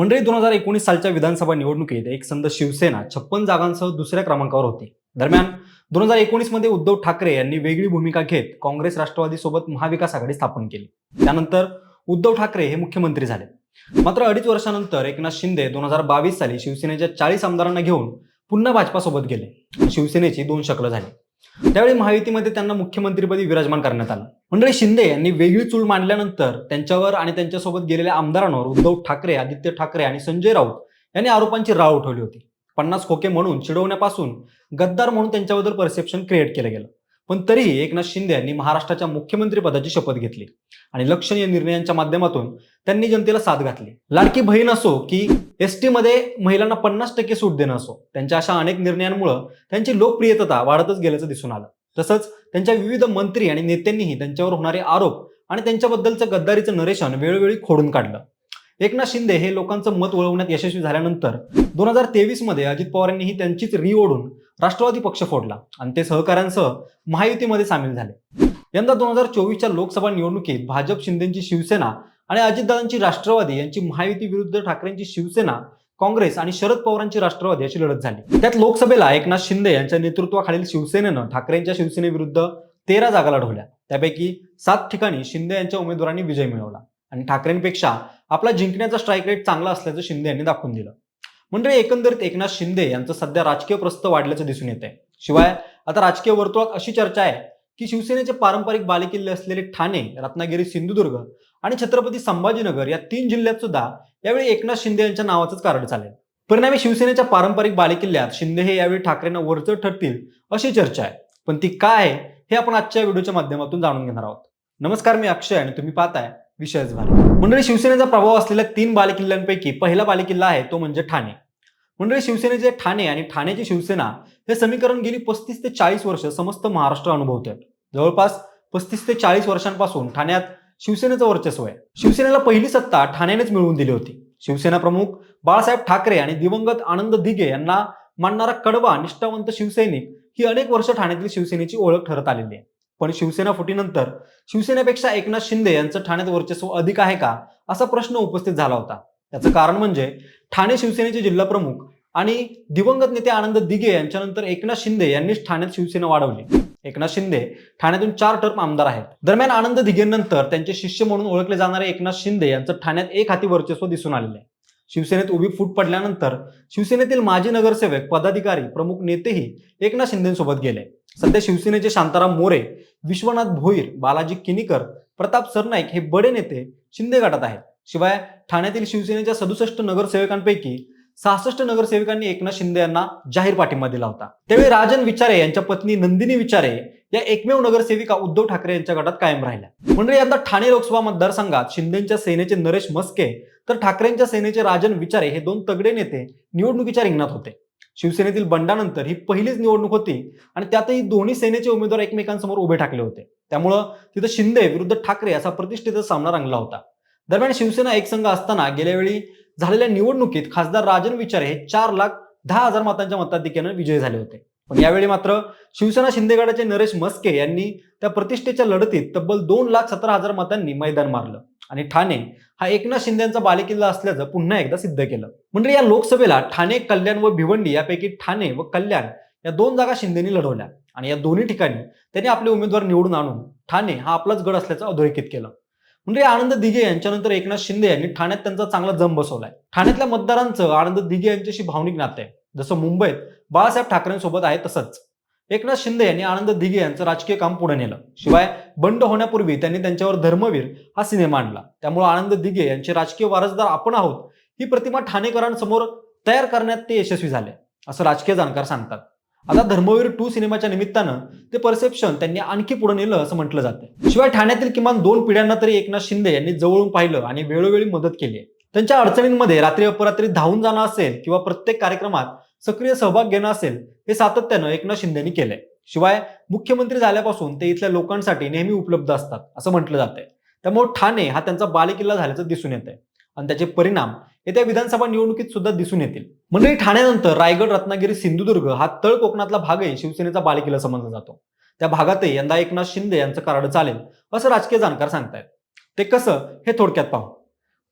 मंडळी दोन हजार एकोणीस सालच्या विधानसभा निवडणुकीत एक संद शिवसेना छप्पन जागांसह दुसऱ्या क्रमांकावर होती. दरम्यान दोन हजार एकोणीसमध्ये उद्धव ठाकरे यांनी वेगळी भूमिका घेत काँग्रेस राष्ट्रवादी सोबत महाविकास आघाडी स्थापन केली. त्यानंतर उद्धव ठाकरे हे मुख्यमंत्री झाले. मात्र अडीच वर्षानंतर एकनाथ शिंदे दोन हजार बावीस साली शिवसेनेच्या चाळीस आमदारांना घेऊन पुन्हा भाजपासोबत गेले. शिवसेनेची दोन शकलं झाली. त्यावेळी महायुतीमध्ये त्यांना मुख्यमंत्रीपदी विराजमान करण्यात आलं. मंडळी शिंदे यांनी वेगळी चूल मांडल्यानंतर त्यांच्यावर आणि त्यांच्यासोबत गेलेल्या आमदारांवर उद्धव ठाकरे आदित्य ठाकरे आणि संजय राऊत यांनी आरोपांची राव उठवली होती. पन्नास खोके म्हणून चिडवण्यापासून गद्दार म्हणून त्यांच्याबद्दल परसेप्शन क्रिएट केलं गेलं. पण तरीही एकनाथ शिंदे यांनी महाराष्ट्राच्या मुख्यमंत्रीपदाची शपथ घेतली. आणि लक्षणीय निर्णयांच्या माध्यमातून त्यांनी जनतेला साथ घातली. लाडकी बहीण असो की एस महिलांना पन्नास टक्के सूट देणं असो त्यांच्या अशा अनेक निर्णयांमुळे त्यांची लोकप्रियता वाढतच गेल्याचं दिसून आलं. तसंच त्यांच्या विविध मंत्री आणि नेत्यांनीही त्यांच्यावर होणारे आरोप आणि त्यांच्याबद्दलचं गद्दारीचं नरेशन वेळोवेळी खोडून काढलं. एकनाथ शिंदे हे लोकांचं मत वळवण्यात यशस्वी झाल्यानंतर दोन हजार तेवीसमध्ये अजित पवारांनीही त्यांचीच री ओढून राष्ट्रवादी पक्ष फोडला आणि ते सहकाऱ्यांसह महायुतीमध्ये सामील झाले. यंदा दोन हजार चोवीसच्या लोकसभा निवडणुकीत भाजप शिंदेची शिवसेना आणि अजितदादांची राष्ट्रवादी यांची महायुती विरुद्ध ठाकरेंची शिवसेना काँग्रेस आणि शरद पवारांची राष्ट्रवादी अशी लढत झाली. त्यात लोकसभेला एकनाथ शिंदे यांच्या नेतृत्वाखालील शिवसेनेनं ठाकरेंच्या शिवसेनेविरुद्ध तेरा जागा लढवल्या. त्यापैकी सात ठिकाणी शिंदे यांच्या उमेदवारांनी विजय मिळवला. आणि ठाकरेंपेक्षा आपला जिंकण्याचा स्ट्राईक रेट चांगला असल्याचं शिंदे यांनी दाखवून दिलं. म्हणजे एकंदरीत एकनाथ शिंदे यांचं सध्या राजकीय प्रस्त वाढल्याचं दिसून येत आहे शिवाय आता राजकीय वर्तुळात अशी चर्चा आहे की शिवसेनेचे पारंपरिक बालेकिल्ले असलेले ठाणे रत्नागिरी सिंधुदुर्ग आणि छत्रपती संभाजीनगर या तीन जिल्ह्यात सुद्धा यावेळी एकनाथ शिंदे यांच्या नावाचंच कारण चालेल. परिणामी शिवसेनेच्या पारंपरिक बालेकिल्ल्यात शिंदे हे यावेळी ठाकरेंना वरचढ ठरतील अशी चर्चा आहे. पण ती काय आहे हे आपण आजच्या व्हिडिओच्या माध्यमातून जाणून घेणार आहोत. नमस्कार मी अक्षय आणि तुम्ही पाहताय विषयच झाला. मंडळी शिवसेनेचा प्रभाव असलेल्या तीन बालेकिल्ल्यांपैकी पहिला बालेकिल्ला आहे तो म्हणजे ठाणे. मंडळी शिवसेनेचे ठाणे आणि ठाण्याची शिवसेना हे समीकरण गेली पस्तीस ते चाळीस वर्ष समस्त महाराष्ट्र अनुभवते जवळपास पस्तीस ते चाळीस वर्षांपासून ठाण्यात शिवसेनेचं वर्चस्व आहे. शिवसेनेला पहिली सत्ता ठाण्यानेच मिळवून दिली होती. शिवसेना प्रमुख बाळासाहेब ठाकरे आणि दिवंगत आनंद दिघे यांना मानणारा कडवा निष्ठावंत शिवसैनिक ही अनेक वर्ष ठाण्यातील शिवसेनेची ओळख ठरत आलेली आहे. पण शिवसेना फुटीनंतर शिवसेनेपेक्षा एकनाथ शिंदे यांचं ठाण्यात वर्चस्व अधिक आहे का असा प्रश्न उपस्थित झाला होता. त्याचं कारण म्हणजे ठाणे शिवसेनेचे जिल्हा प्रमुख आणि दिवंगत नेते आनंद दिघे यांच्यानंतर एकनाथ शिंदे यांनीच ठाण्यात शिवसेना वाढवली. एकनाथ शिंदे ठाण्यातून चार टर्म आमदार आहेत. दरम्यान आनंद दिघेनंतर त्यांचे शिष्य म्हणून ओळखले जाणारे एकनाथ शिंदे यांचं ठाण्यात एक हाती वर्चस्व दिसून आलेले आहे. शिवसेनेत उभी फूट पडल्यानंतर शिवसेनेतील माजी नगरसेवक पदाधिकारी प्रमुख नेतेही एकनाथ शिंदेसोबत गेले. सध्या शिवसेनेचे शांताराम मोरे विश्वनाथ भोईर बालाजी किनीकर प्रताप सरनाईक हे बडे नेते शिंदे गटात आहेत. शिवाय ठाण्यातील शिवसेनेच्या सदुसष्ट नगरसेवकांपैकी सहासष्ट नगरसेवकांनी एकनाथ शिंदे यांना जाहीर पाठिंबा दिला होता. त्यावेळी राजन विचारे यांच्या पत्नी नंदिनी विचारे या एकमेव नगरसेविका उद्धव ठाकरे यांच्या गटात कायम राहिल्या. म्हणजे यंदा ठाणे लोकसभा मतदारसंघात शिंदेच्या सेनेचे नरेश मस्के तर ठाकरेंच्या सेनेचे राजन विचारे हे दोन तगडे नेते निवडणुकीच्या रिंगणात होते. शिवसेनेतील बंडानंतर ही पहिलीच निवडणूक होती आणि त्यातही दोन्ही सेनेचे उमेदवार एकमेकांसमोर उभे ठाकले होते. त्यामुळं तिथं शिंदे विरुद्ध ठाकरे असा प्रतिष्ठेचा सामना रंगला होता. दरम्यान शिवसेना एकसंघ असताना गेल्या वेळी झालेल्या निवडणुकीत खासदार राजन विचारे हे चार लाख दहा हजार मतांच्या मताधिक्यानं विजयी झाले होते. पण यावेळी मात्र शिवसेना शिंदेगडाचे नरेश मस्के यांनी त्या प्रतिष्ठेच्या लढतीत तब्बल दोन लाख सतरा हजार मतांनी मैदान मारलं. आणि ठाणे हा एकनाथ शिंदेचा बालेकिल्ला असल्याचं पुन्हा एकदा सिद्ध केलं. म्हणजे या लोकसभेला ठाणे कल्याण व भिवंडी यापैकी ठाणे व कल्याण या दोन जागा शिंदेनी लढवल्या. आणि या दोन्ही ठिकाणी त्यांनी आपले उमेदवार निवडून आणून ठाणे हा आपलाच गड असल्याचं अधोरेखित केलं. म्हणजे आनंद दिघे यांच्यानंतर एकनाथ शिंदे यांनी ठाण्यात त्यांचा चांगला जम बसवलाय. ठाण्यातल्या मतदारांचं आनंद दिघे यांच्याशी भावनिक नातं आहे. जसं मुंबईत बाळासाहेब ठाकरेंसोबत आहे तसंच. एकनाथ शिंदे यांनी आनंद दिघे यांचं राजकीय काम पुढे नेलं. शिवाय बंड होण्यापूर्वी त्यांनी त्यांच्यावर धर्मवीर हा सिनेमा आणला. त्यामुळे आनंद दिघे यांचे राजकीय वारसदार आपण आहोत ही प्रतिमा ठाणेकरांसमोर तयार करण्यात ते यशस्वी झाले असं राजकीय जाणकार सांगतात. आता धर्मवीर टू सिनेमाच्या निमित्तानं ते परसेप्शन त्यांनी आणखी पुढे नेलं असं म्हटलं जातं शिवाय ठाण्यातील किमान दोन पिढ्यांना तरी एकनाथ शिंदे यांनी जवळून पाहिलं आणि वेळोवेळी मदत केली त्यांच्या अडचणींमध्ये रात्री अपरात्री धावून जाणं असेल किंवा प्रत्येक कार्यक्रमात सक्रिय सहभाग घेणं असेल हे सातत्यानं एकनाथ शिंदेनी केलंय. शिवाय मुख्यमंत्री झाल्यापासून ते इथल्या लोकांसाठी नेहमी उपलब्ध असतात असं म्हटलं जातंय. त्यामुळे ठाणे हा त्यांचा बालेकिल्ला झाल्याचं दिसून येत आहे आणि त्याचे परिणाम येत्या विधानसभा निवडणुकीत सुद्धा दिसून येतील. म्हणजे ठाण्यानंतर रायगड रत्नागिरी सिंधुदुर्ग हा तळ कोकणातला भागही शिवसेनेचा बालेकिल्ला समजला जातो. त्या भागातही यंदा एकनाथ शिंदे यांचं कराड चालेल असं राजकीय जाणकार सांगतायत. ते कसं हे थोडक्यात पाहू.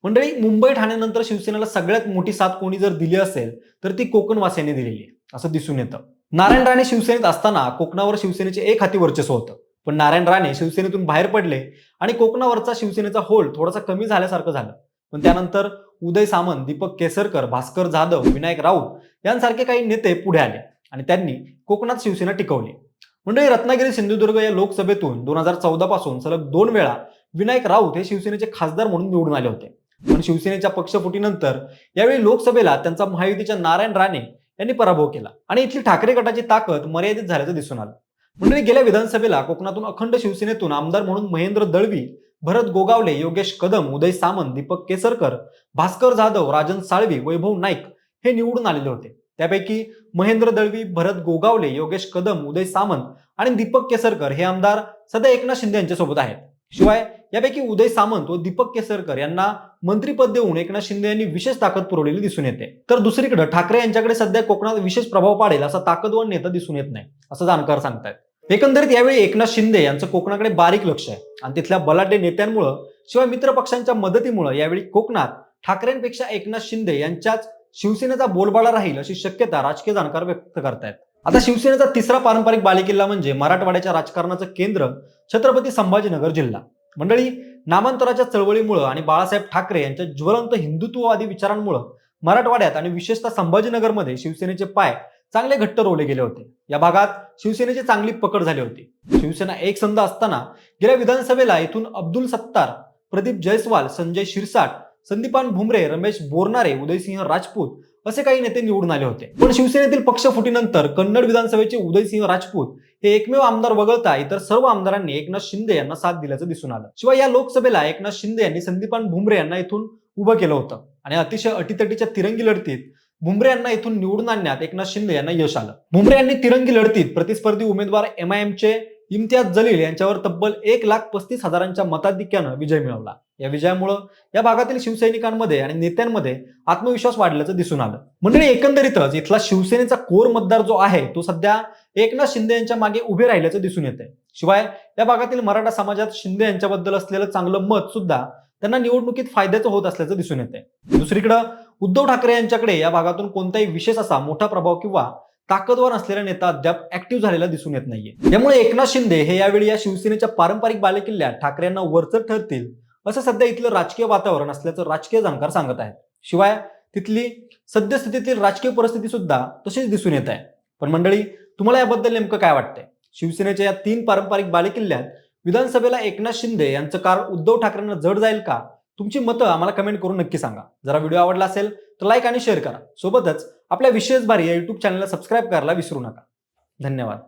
मंडळी मुंबई ठाण्यानंतर शिवसेनेला सगळ्यात मोठी साथ कोणी जर दिली असेल तर ती कोकणवासियांनी दिलेली आहे असं दिसून येतं. नारायण राणे शिवसेनेत असताना कोकणावर शिवसेनेचे एक हाती वर्चस्व होतं. पण नारायण राणे शिवसेनेतून बाहेर पडले आणि कोकणावरचा शिवसेनेचा होल थोडासा कमी झाल्यासारखं झालं. पण त्यानंतर उदय सामंत दीपक केसरकर भास्कर जाधव विनायक राऊत यांसारखे काही नेते पुढे आले आणि त्यांनी कोकणात शिवसेना टिकवली. मंडळी रत्नागिरी सिंधुदुर्ग या लोकसभेतून दोन हजार चौदा पासून सलग दोन वेळा विनायक राऊत हे शिवसेनेचे खासदार म्हणून निवडून आले होते. पण शिवसेनेच्या पक्षफुटीनंतर यावेळी लोकसभेला त्यांचा महायुतीच्या नारायण राणे यांनी पराभव केला. आणि इथली ठाकरे गटाची ताकद मर्यादित झाल्याचं दिसून आलं. मंडळी गेल्या विधानसभेला कोकणातून अखंड शिवसेनेतून आमदार म्हणून महेंद्र दळवी भरत गोगावले योगेश कदम उदय सामंत दीपक केसरकर भास्कर जाधव राजन साळवी वैभव नाईक हे निवडून आलेले होते. त्यापैकी महेंद्र दळवी भरत गोगावले योगेश कदम उदय सामंत आणि दीपक केसरकर हे आमदार सध्या एकनाथ शिंदे यांच्यासोबत आहेत. शिवाय यापैकी उदय सामंत व दीपक केसरकर यांना मंत्रीपद देऊन एकनाथ शिंदे यांनी विशेष ताकद पुरवलेली दिसून येते. तर दुसरीकडे ठाकरे यांच्याकडे सध्या कोकणात विशेष प्रभाव पाडेल असा ताकदवान नेता दिसून येत नाही असं जाणकार सांगतायत. एकंदरीत यावेळी एकनाथ शिंदे यांचं कोकणाकडे बारीक लक्ष आहे आणि तिथल्या बलाढ्य नेत्यांमुळं शिवाय मित्र पक्षांच्या मदतीमुळे यावेळी कोकणात ठाकरेंपेक्षा एकनाथ शिंदे यांच्याच शिवसेनेचा बोलबाला राहील अशी शक्यता राजकीय जाणकार व्यक्त करतायत. आता शिवसेनेचा तिसरा पारंपरिक बालेकिल्ला म्हणजे मराठवाड्याच्या राजकारणाचं केंद्र छत्रपती संभाजीनगर जिल्हा. मंडळी नामांतराच्या चळवळीमुळं आणि बाळासाहेब ठाकरे यांच्या ज्वलंत हिंदुत्ववादी विचारांमुळं मराठवाड्यात आणि विशेषतः संभाजीनगरमध्ये शिवसेनेचे पाय चांगले घट्ट रोवले गेले होते. या भागात शिवसेनेची चांगली पकड झाली होती. शिवसेना एक संघ असताना गेल्या विधानसभेला येथून अब्दुल सत्तार प्रदीप जयस्वाल संजय शिरसाट संदीपान भुमरे रमेश बोरनारे उदयसिंह राजपूत असे काही नेते निवडून आले होते. पण शिवसेनेतील पक्षफुटीनंतर कन्नड विधानसभेचे उदयसिंह राजपूत हे एकमेव आमदार वगळता इतर सर्व आमदारांनी एकनाथ शिंदे यांना साथ दिल्याचं दिसून आलं. शिवाय या लोकसभेला एकनाथ शिंदे यांनी संदीपान भुमरे यांना इथून उभं केलं होतं. आणि अतिशय अटीतटीच्या तिरंगी लढतीत भुमरे यांना इथून निवडून आणण्यात एकनाथ शिंदे यांना यश आलं. भुमरे यांनी तिरंगी लढतीत प्रतिस्पर्धी उमेदवार एम आय एमचे इम्तियाज जलील यांच्यावर तब्बल एक लाख पस्तीस हजारांच्या मताधिक्यानं विजय मिळवला. या विजयामुळं या भागातील शिवसैनिकांमध्ये आणि नेत्यांमध्ये आत्मविश्वास वाढल्याचं दिसून आलं. मंडळी एकंदरीतच इथला शिवसेनेचा कोर मतदार जो आहे तो सध्या एकनाथ शिंदे यांच्या मागे उभे राहिल्याचं दिसून येत आहे शिवाय या भागातील मराठा समाजात शिंदे यांच्याबद्दल असलेलं चांगलं मत सुद्धा त्यांना निवडणुकीत फायद्याचं होत असल्याचं दिसून येत आहे दुसरीकडं उद्धव ठाकरे यांच्याकडे या भागातून कोणताही विशेष असा मोठा प्रभाव किंवा ताकदवार असलेला नेता अद्याप ऍक्टिव्ह झालेला दिसून येत नाहीये. त्यामुळे एकनाथ शिंदे हे यावेळी या शिवसेनेच्या पारंपरिक बालेकिल्ल्यात ठाकरेंना वरचर ठरतील असं सध्या इथलं राजकीय वातावरण असल्याचं राजकीय जाणकार सांगत आहेत. शिवाय तिथली सद्यस्थितीतील राजकीय परिस्थिती सुद्धा तशीच दिसून येत आहे. पण मंडळी तुम्हाला याबद्दल नेमकं काय वाटतंय? शिवसेनेच्या या तीन पारंपरिक बालेकिल्ल्यात विधानसभेला एकनाथ शिंदे यांचं कार उद्धव ठाकरेंना जड जाईल का? तुमची मतं आम्हाला कमेंट करून नक्की सांगा. जरा व्हिडिओ आवडला असेल तर लाईक आणि शेअर करा. सोबतच आपल्या विशेष भारी या युट्यूब चॅनलला सबस्क्राईब करायला विसरू नका. धन्यवाद.